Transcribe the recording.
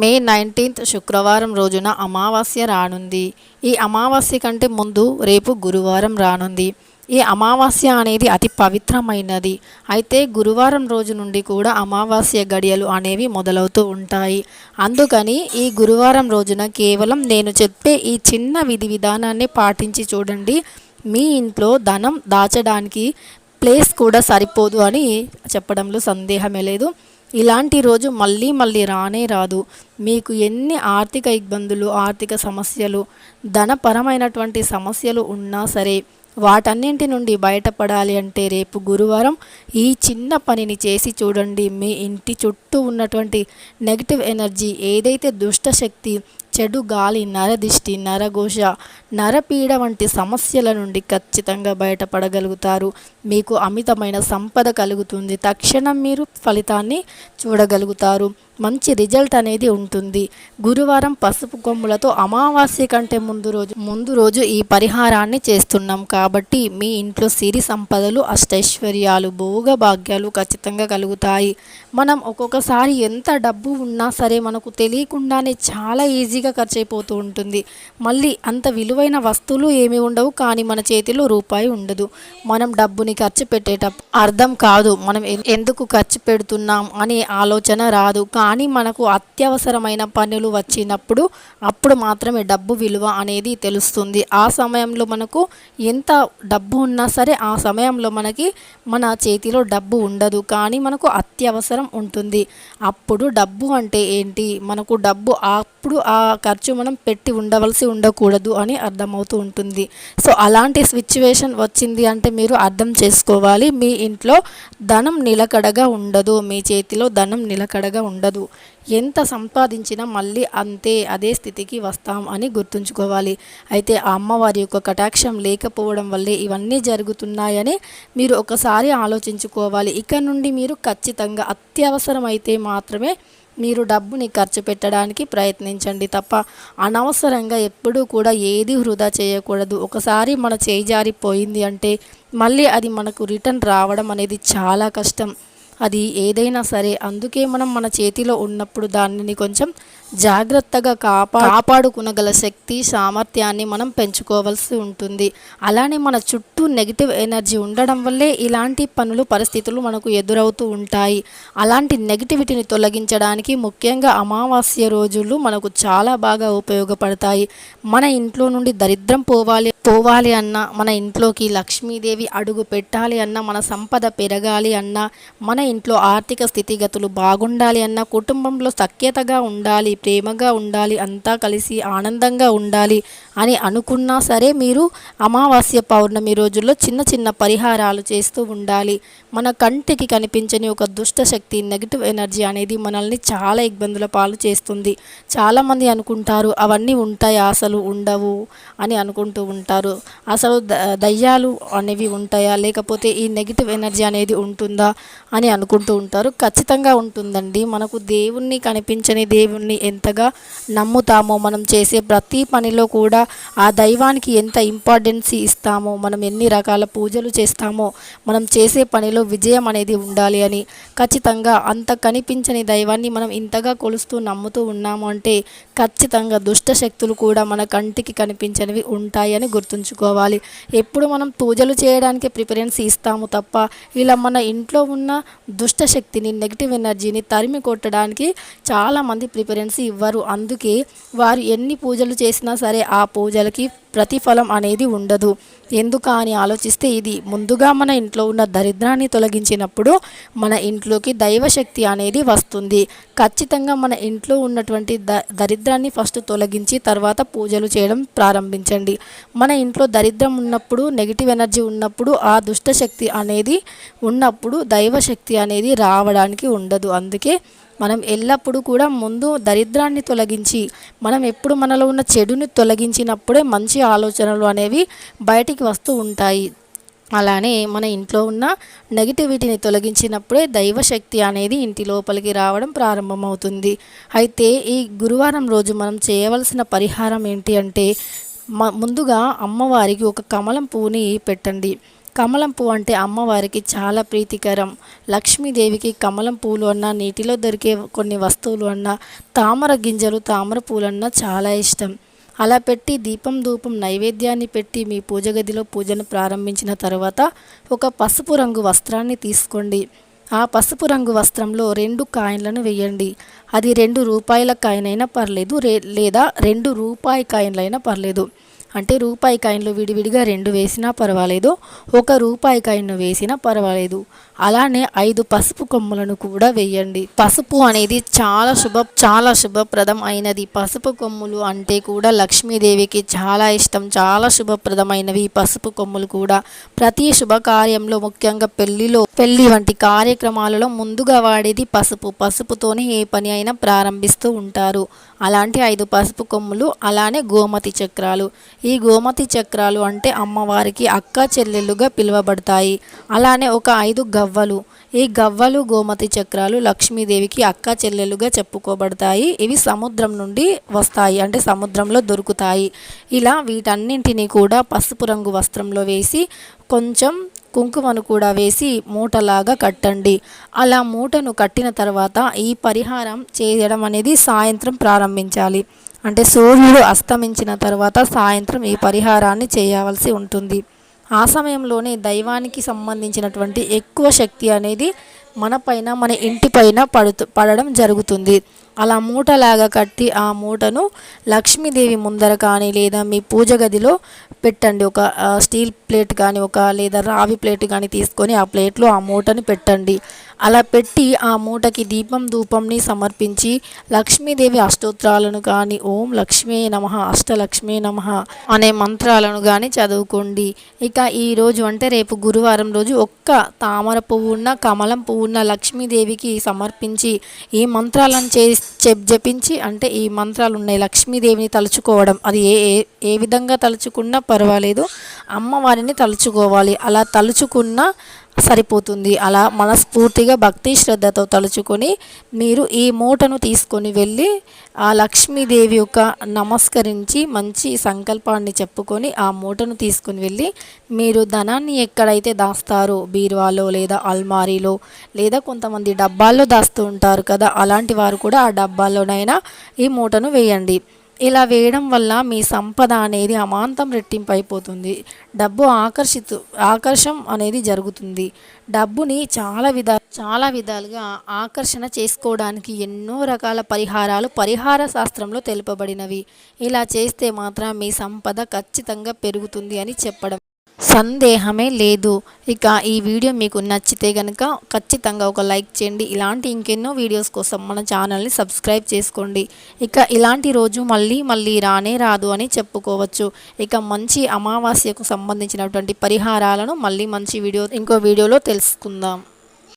May nineteenth శుక్రవారం రోజున అమావాస్య రానుంది. ఈ అమావాస్య కంటే ముందు రేపు గురువారం రానుంది. ఈ అమావాస్య అనేది అతి పవిత్రమైనది. అయితే గురువారం రోజు నుండి కూడా అమావాస్య గడియలు అనేవి మొదలవుతూ ఉంటాయి. అందుకని ఈ గురువారం రోజున కేవలం నేను చెప్పే ఈ చిన్న విధి విధానాన్ని పాటించి చూడండి. మీ ఇంట్లో ధనం దాచడానికి ప్లేస్ కూడా సరిపోదు అని చెప్పడంలో సందేహమే లేదు. ఇలాంటి రోజు మళ్ళీ మళ్ళీ రానే రాదు. మీకు ఎన్ని ఆర్థిక ఇబ్బందులు ఆర్థిక సమస్యలు ధనపరమైనటువంటి సమస్యలు ఉన్నా సరే వాటన్నింటి నుండి బయటపడాలి అంటే రేపు గురువారం ఈ చిన్న పనిని చేసి చూడండి. మీ ఇంటి చుట్టూ ఉన్నటువంటి నెగిటివ్ ఎనర్జీ ఏదైతే దుష్టశక్తి చెడు గాలి నరదిష్టి నరఘోష నరపీడ వంటి సమస్యల నుండి ఖచ్చితంగా బయటపడగలుగుతారు. మీకు అమితమైన సంపద కలుగుతుంది. తక్షణం మీరు ఫలితాన్ని చూడగలుగుతారు. మంచి రిజల్ట్ అనేది ఉంటుంది. గురువారం పసుపు కొమ్ములతో అమావాస్య కంటే ముందు రోజు ముందు రోజు ఈ పరిహారాన్ని చేస్తున్నాం కాబట్టి మీ ఇంట్లో సిరి సంపదలు అష్టైశ్వర్యాలు భోగ భాగ్యాలు ఖచ్చితంగా కలుగుతాయి. మనం ఒక్కొక్కసారి ఎంత డబ్బు ఉన్నా సరే మనకు తెలియకుండానే చాలా ఈజీగా ఖర్చు అయిపోతూ ఉంటుంది. మళ్ళీ అంత విలువైన వస్తువులు ఏమి ఉండవు కానీ మన చేతిలో రూపాయి ఉండదు. మనం డబ్బుని ఖర్చు పెట్టేటప్పుడు అర్థం కాదు మనం ఎందుకు ఖర్చు పెడుతున్నాం అనే ఆలోచన రాదు. కానీ మనకు అత్యవసరమైన పనులు వచ్చినప్పుడు అప్పుడు మాత్రమే డబ్బు విలువ అనేది తెలుస్తుంది. ఆ సమయంలో మనకు ఎంత డబ్బు ఉన్నా సరే ఆ సమయంలో మనకి మన చేతిలో డబ్బు ఉండదు. కానీ మనకు అత్యవసరం ఉంటుంది. అప్పుడు డబ్బు అంటే ఏంటి? మనకు డబ్బు అప్పుడు ఆ ఖర్చు మనం పెట్టి ఉండవలసి ఉండకూడదు అని అర్థమవుతూ ఉంటుంది. సో అలాంటి సిచ్యువేషన్ వచ్చింది అంటే మీరు అర్థం చేసుకోవాలి. మీ ఇంట్లో ధనం నిలకడగా ఉండదు. మీ చేతిలో ధనం నిలకడగా ఉండదు. ఎంత సంపాదించినా మళ్ళీ అంతే అదే స్థితికి వస్తాం అని గుర్తుంచుకోవాలి. అయితే ఆ అమ్మవారి యొక్క కటాక్షం లేకపోవడం వల్లే ఇవన్నీ జరుగుతున్నాయని మీరు ఒకసారి ఆలోచించుకోవాలి. ఇక నుండి మీరు ఖచ్చితంగా అత్యవసరమైతే మాత్రమే మీరు డబ్బుని ఖర్చు పెట్టడానికి ప్రయత్నించండి తప్ప అనవసరంగా ఎప్పుడూ కూడా ఏది వృధా చేయకూడదు. ఒకసారి మన చేయి జారిపోయింది అంటే మళ్ళీ అది మనకు రిటర్న్ రావడం అనేది చాలా కష్టం. అది ఏదైనా సరే అందుకే మనం మన చేతిలో ఉన్నప్పుడు దానిని కొంచెం జాగ్రత్తగా కాపా కాపాడుకునగల శక్తి సామర్థ్యాన్ని మనం పెంచుకోవాల్సి ఉంటుంది. అలానే మన చుట్టూ నెగిటివ్ ఎనర్జీ ఉండడం వల్లే ఇలాంటి పనులు పరిస్థితులు మనకు ఎదురవుతూ ఉంటాయి. అలాంటి నెగిటివిటీని తొలగించడానికి ముఖ్యంగా అమావాస్య రోజులు మనకు చాలా బాగా ఉపయోగపడతాయి. మన ఇంట్లో నుండి దరిద్రం పోవాలి పోవాలి అన్నా మన ఇంట్లోకి లక్ష్మీదేవి అడుగు పెట్టాలి అన్నా మన సంపద పెరగాలి అన్నా మన ఇంట్లో ఆర్థిక స్థితిగతులు బాగుండాలి అన్నా కుటుంబంలో సఖ్యతగా ఉండాలి ప్రేమగా ఉండాలి అంతా కలిసి ఆనందంగా ఉండాలి అని అనుకున్నా సరే మీరు అమావాస్య పౌర్ణమి రోజుల్లో చిన్న చిన్న పరిహారాలు చేస్తూ ఉండాలి. మన కంటికి కనిపించని ఒక దుష్ట శక్తి నెగిటివ్ ఎనర్జీ అనేది మనల్ని చాలా ఇబ్బందుల పాలు చేస్తుంది. చాలామంది అనుకుంటారు అవన్నీ ఉంటాయి అసలు ఉండవు అని అనుకుంటూ ఉంటారు. అసలు ద- దయ్యాలు అనేవి ఉంటాయా లేకపోతే ఈ నెగిటివ్ ఎనర్జీ అనేది ఉంటుందా అని అనుకుంటూ ఉంటారు. ఖచ్చితంగా ఉంటుందండి. మనకు దేవుణ్ణి కనిపించని దేవుణ్ణి ఎంతగా నమ్ముతామో మనం చేసే ప్రతి పనిలో కూడా ఆ దైవానికి ఎంత ఇంపార్టెన్స్ ఇస్తామో మనం ఎన్ని రకాల పూజలు చేస్తామో మనం చేసే పనిలో విజయం అనేది ఉండాలి అని ఖచ్చితంగా అంత కనిపించని దైవాన్ని మనం ఇంతగా కొలుస్తూ నమ్ముతూ ఉన్నాము అంటే ఖచ్చితంగా దుష్ట శక్తులు కూడా మన కంటికి కనిపించనివి ఉంటాయని గుర్తుంచుకోవాలి. ఎప్పుడు మనం పూజలు చేయడానికి ప్రిఫరెన్స్ ఇస్తాము తప్ప ఇలా మన ఇంట్లో ఉన్న దుష్ట శక్తిని నెగిటివ్ ఎనర్జీని తరిమి కొట్టడానికి చాలామంది ప్రిఫరెన్స్ ఇవ్వరు. అందుకే వారు ఎన్ని పూజలు చేసినా సరే ఆ పూజలకి ప్రతిఫలం అనేది ఉండదు. ఎందుకు అని ఆలోచిస్తే ఇది ముందుగా మన ఇంట్లో ఉన్న దరిద్రాన్ని తొలగించినప్పుడు మన ఇంట్లోకి దైవశక్తి అనేది వస్తుంది. ఖచ్చితంగా మన ఇంట్లో ఉన్నటువంటి ద దరిద్రాన్ని ఫస్ట్ తొలగించి తర్వాత పూజలు చేయడం ప్రారంభించండి. మన ఇంట్లో దరిద్రం ఉన్నప్పుడు నెగిటివ్ ఎనర్జీ ఉన్నప్పుడు ఆ దుష్ట శక్తి అనేది ఉన్నప్పుడు దైవశక్తి అనేది రావడానికి ఉండదు. అందుకే మనం ఎల్లప్పుడూ కూడా ముందు దరిద్రాన్ని తొలగించి మనం ఎప్పుడు మనలో ఉన్న చెడుని తొలగించినప్పుడే మంచి ఆలోచనలు అనేవి బయటికి వస్తూ ఉంటాయి. అలానే మన ఇంట్లో ఉన్న నెగిటివిటీని తొలగించినప్పుడే దైవశక్తి అనేది ఇంటి లోపలికి రావడం ప్రారంభమవుతుంది. అయితే ఈ గురువారం రోజు మనం చేయవలసిన పరిహారం ఏంటి అంటే మ ముందుగా అమ్మవారికి ఒక కమలం పువ్వుని పెట్టండి. కమలం పువ్వు అంటే అమ్మవారికి చాలా ప్రీతికరం. లక్ష్మీదేవికి కమలం పూలు అన్నా నీటిలో దొరికే కొన్ని వస్తువులు అన్నా తామర గింజలు తామర పూలు అన్నా చాలా ఇష్టం. అలా పెట్టి దీపం ధూపం నైవేద్యాన్ని పెట్టి మీ పూజ గదిలో పూజను ప్రారంభించిన తర్వాత ఒక పసుపు రంగు వస్త్రాన్ని తీసుకోండి. ఆ పసుపు రంగు వస్త్రంలో రెండు కాయిన్లను వేయండి. అది రెండు రూపాయల కాయిన్ అయినా పర్లేదు రే లేదా రెండు రూపాయి కాయిన్లైనా పర్లేదు. అంటే రూపాయి కాయిన్లు విడివిడిగా రెండు వేసినా పర్వాలేదు ఒక రూపాయి కాయిన్ను వేసినా పర్వాలేదు. అలానే ఐదు పసుపు కొమ్ములను కూడా వేయండి. పసుపు అనేది చాలా శుభ చాలా శుభప్రదం అయినది. పసుపు కొమ్ములు అంటే కూడా లక్ష్మీదేవికి చాలా ఇష్టం. చాలా శుభప్రదమైనవి ఈ పసుపు కొమ్ములు కూడా. ప్రతి శుభకార్యంలో ముఖ్యంగా పెళ్ళిలో పెళ్ళి వంటి కార్యక్రమాలలో ముందుగా వాడేది పసుపు. పసుపుతోనే ఏ పని అయినా ప్రారంభిస్తూ ఉంటారు. అలాంటి ఐదు పసుపు కొమ్ములు అలానే గోమతి చక్రాలు. ఈ గోమతి చక్రాలు అంటే అమ్మవారికి అక్క చెల్లెళ్ళుగా పిలువబడతాయి. అలానే ఒక ఐదు గవ గవ్వలు. ఈ గవ్వలు గోమతి చక్రాలు లక్ష్మీదేవికి అక్క చెల్లెలుగా చెప్పుకోబడతాయి. ఇవి సముద్రం నుండి వస్తాయి. అంటే సముద్రంలో దొరుకుతాయి. ఇలా వీటన్నింటినీ కూడా పసుపు రంగు వస్త్రంలో వేసి కొంచెం కుంకుమను కూడా వేసి మూటలాగా కట్టండి. అలా మూటను కట్టిన తర్వాత ఈ పరిహారం చేయడం అనేది సాయంత్రం ప్రారంభించాలి. అంటే సూర్యుడు అస్తమించిన తర్వాత సాయంత్రం ఈ పరిహారాన్ని చేయవలసి ఉంటుంది. ఆ సమయంలోనే దైవానికి సంబంధించినటువంటి ఎక్కువ శక్తి అనేది మన పైన మన ఇంటిపైన పడుతు పడడం జరుగుతుంది. అలా మూటలాగా కట్టి ఆ మూటను లక్ష్మీదేవి ముందర కానీ లేదా మీ పూజ గదిలో పెట్టండి. ఒక స్టీల్ ప్లేట్ కానీ ఒక లేదా రావి ప్లేట్ కానీ తీసుకొని ఆ ప్లేట్లో ఆ మూటను పెట్టండి. అలా పెట్టి ఆ మూటకి దీపం ధూపంని సమర్పించి లక్ష్మీదేవి అష్టోత్రాలను కానీ ఓం లక్ష్మీ నమ అష్టలక్ష్మీ నమ అనే మంత్రాలను కానీ చదువుకోండి. ఇక ఇంకా ఈరోజు అంటే రేపు గురువారం రోజు ఒక్క తామర పువ్వు ఉన్న కమలం పువ్వు ఉన్న లక్ష్మీదేవికి సమర్పించి ఈ మంత్రాలను చే జపించి అంటే ఈ మంత్రాలు ఉన్నాయి లక్ష్మీదేవిని తలుచుకోవడం. అది ఏ ఏ విధంగా తలుచుకున్నా పర్వాలేదు. అమ్మవారిని తలుచుకోవాలి. అలా తలుచుకున్న సరిపోతుంది. అలా మనస్ఫూర్తిగా భక్తి శ్రద్ధతో తలుచుకొని మీరు ఈ మూటను తీసుకొని వెళ్ళి ఆ లక్ష్మీదేవి యొక్క నమస్కరించి మంచి సంకల్పాన్ని చెప్పుకొని ఆ మూటను తీసుకుని వెళ్ళి మీరు ధనాన్ని ఎక్కడైతే దాస్తారో బీరువాలో లేదా అల్మారీలో లేదా కొంతమంది డబ్బాల్లో దాస్తూ ఉంటారు కదా అలాంటి వారు కూడా ఆ డబ్బాల్లోనైనా ఈ మూటను వేయండి. ఇలా వేయడం వల్ల మీ సంపద అనేది అమాంతం రెట్టింపు అయిపోతుంది డబ్బు ఆకర్షితు ఆకర్షం అనేది జరుగుతుంది. డబ్బుని చాలా విధా చాలా విధాలుగా ఆకర్షణ చేసుకోవడానికి ఎన్నో రకాల పరిహారాలు పరిహార శాస్త్రంలో తెలుపబడినవి. ఇలా చేస్తే మాత్రం మీ సంపద ఖచ్చితంగా పెరుగుతుంది అని చెప్పడం. సందేహమే లేదు. ఇక ఈ వీడియో మీకు నచ్చితే కనుక ఖచ్చితంగా ఒక లైక్ చేయండి. ఇలాంటి ఇంకెన్నో వీడియోస్ కోసం మన ఛానల్ని సబ్స్క్రైబ్ చేసుకోండి. ఇక ఇలాంటి రోజు మళ్ళీ మళ్ళీ రానే రాదు అని చెప్పుకోవచ్చు. ఇక మంచి అమావాస్యకు సంబంధించినటువంటి పరిహారాలను మళ్ళీ మంచి వీడియో ఇంకో వీడియోలో తెలుసుకుందాం.